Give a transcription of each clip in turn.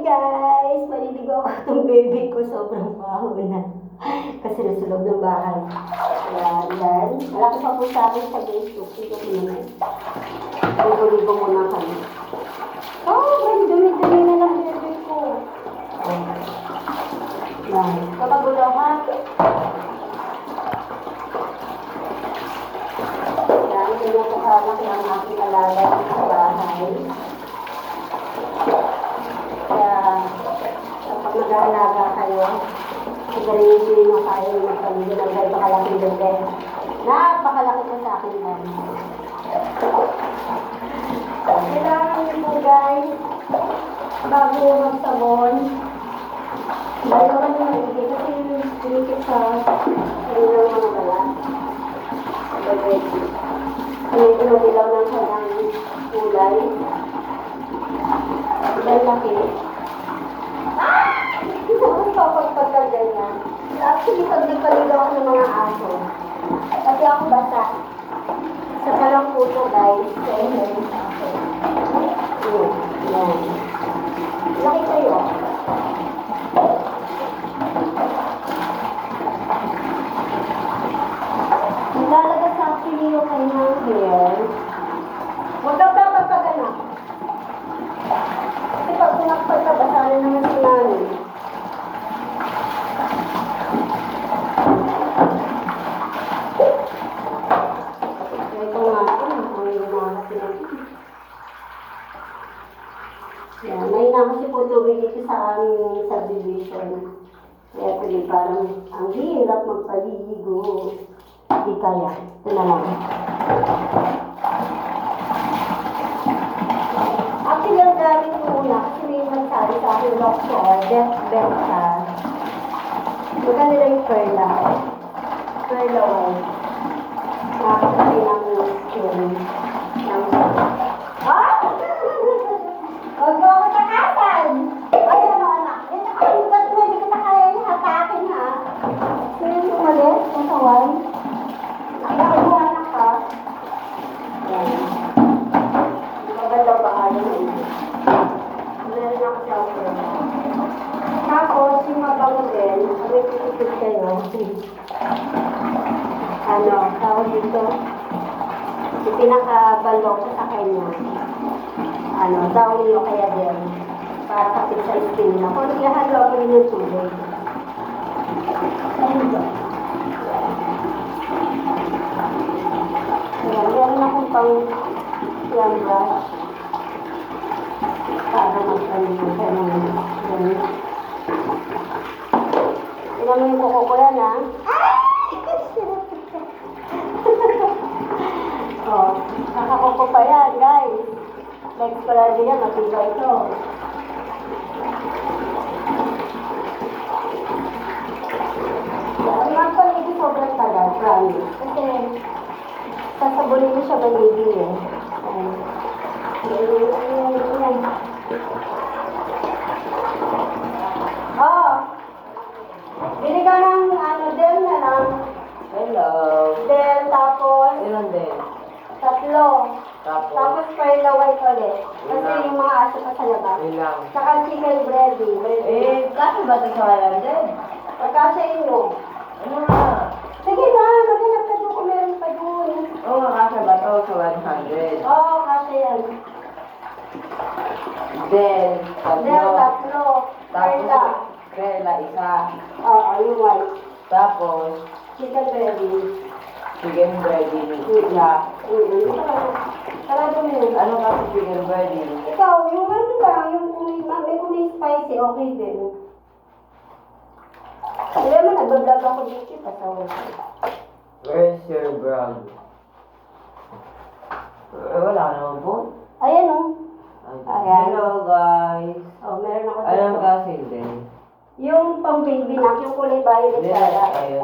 guys! Maliligo ako itong baby ko. Sobrang baho na. Kasi nasa loob ng bahay. Kaya yan. Malaki pa po sa akin sa Facebook. Ito ko naman. Ligo-ligo muna kami. Oh, may dumi-dumi na lang baby ko. Oh. Yan. Kapagulo ha. Yan. Tingnan ko kalaki ang aking sa bahay. Kaya, kapag mag-aalaga kayo, siguraduhin nyo yung kayo ng magpamilya ng ganito kalaking bebe. Napakalaki ko sa akin yan. Kailangan nyo po guys, bago magsabon, ka nyo maigit kasi dinikit sa kanilang mga balat. Bebe. Ngayon, ilaw ng kanyang kulay. Dahil laki. Papagpagkal ganyan. Actually, pag nagpaligaw ako ng mga aso, kasi ako basa. Sa palang puso, guys. Sa ako. Yan. Yan. Laki kayo. Sa akin yung kanyang hair. Huwag kang papapaganak. Kasi pag pumakpag ka, basali naman si Nani. Ito nga ito, ang mga pinag- Yan, may na kasi po tubig dito sa aming subdivision. Kaya pwede parang ang hirap magpaligo. Hindi kaya. Ito na lang. Actually, ang gamit ko muna kasi may nagsabi sa akin doctor, death bed ka. Maganda lang yung perla. Perla oil. Nakakapati ng skin. Ng... Ah! Huwag mo ako takasan! Ay, ano anak? Ito ka, ba't mo hindi kita kaya yung hatakin ha? Sino yung umalis? Kasawan? Nakakaya mo anak ha? Yan. Maganda ba kayo na ito? Meron ako sa ako. Tapos, yung mabango din, may tutupit kayo. Ano, tawag dito, yung pinakabalok ko sa kanya. Ano, downy o kaya din. Para kapit sa skin na. Kung hindi halo ko rin yung tubig. Ayan, meron akong pang yan brush. Para ka ng ganun. Mo yung kuko ko yan, ha? oh, nakakuko pa yan, guys. Next pala din yan, matibay ito. Ang mga paligid sobrang tagal, promise. Kasi, sasabunin mo siya maligid eh. Ayan. Ayan, ayan, ayan. Oh! Bili ka ng ano, del na lang. Hello. Del, tapos, Ilan din? tatlo. White ulit. Kasi yung mga aso pa sa labas. Saka chicken bready. bready. Eh, kasi ba ito sa walang din? Pagka sa inyo. Ano nga? Sige na, maghanap ka doon kung meron pa doon. Oo, nga kasi ba ito sa 100? Oo, oh, kasi yan. Then, Del, tatlo. tatlo. Tapos, Perla. Krela, isa. Oo, yung white. Tapos, Chicken bready. chicken bready, isa. Mm-hmm. Sarado mo yun. Ano kasi chicken bready? Ikaw, yung ano lang, yung may, may kulay spicy, okay din. Alam mo, nag-vlog ako dito, pasawa. Where's your brand? Eh, wala naman po. Ayan o. Ayan. Hello, guys. Oh, meron ako dito. Anong kasi din? Yung pang baby na, yung kulay violet Then, sana. ayun.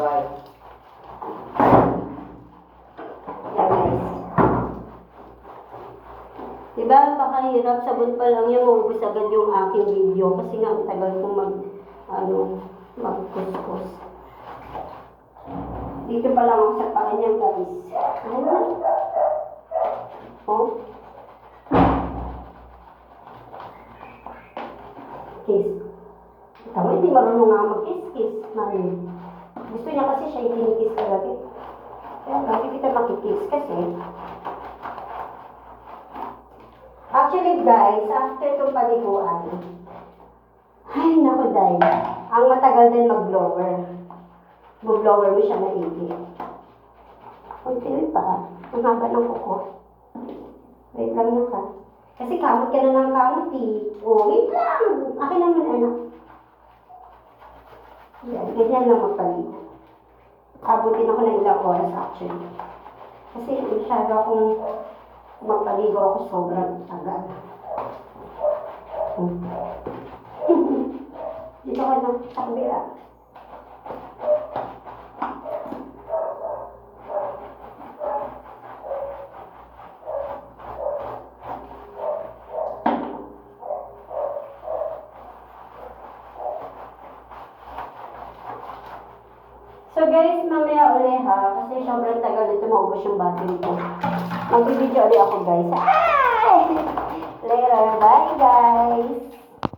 Ayun. Diba, pakahirap, sabon pa lang yan, maubos agad yung aking video. Kasi nga, ang tagal kong mag, ano, magkuskus. Dito pa lang ako sa paa niya, guys. Oh. Kiss. Tama, hindi marunong nga mag-kiss-kiss. Gusto niya kasi siya yung kinikiss talaga. Kaya lagi kita makikiss kasi. Actually guys, after itong paliguan, ay naku dahil, ang matagal din mag-blower. Mag-blower mo siya na igi. Kunti pa, ang haba ng kuko. Wait lang na ka. Kasi kamot ka na ng kamot eh. Oh, wait lang. Akin naman anak. Yan, ganyan lang magpaligo. Abutin ako ng ilang oras actually. Kasi masyado akong magpaligo ako sobrang tagal. Hmm. Dito ka na sa kabila. So guys, mamaya uli ha, kasi sobrang tagal dito maubos yung battery ko. Magbibideo ulit ako guys. Ay! Later, bye guys!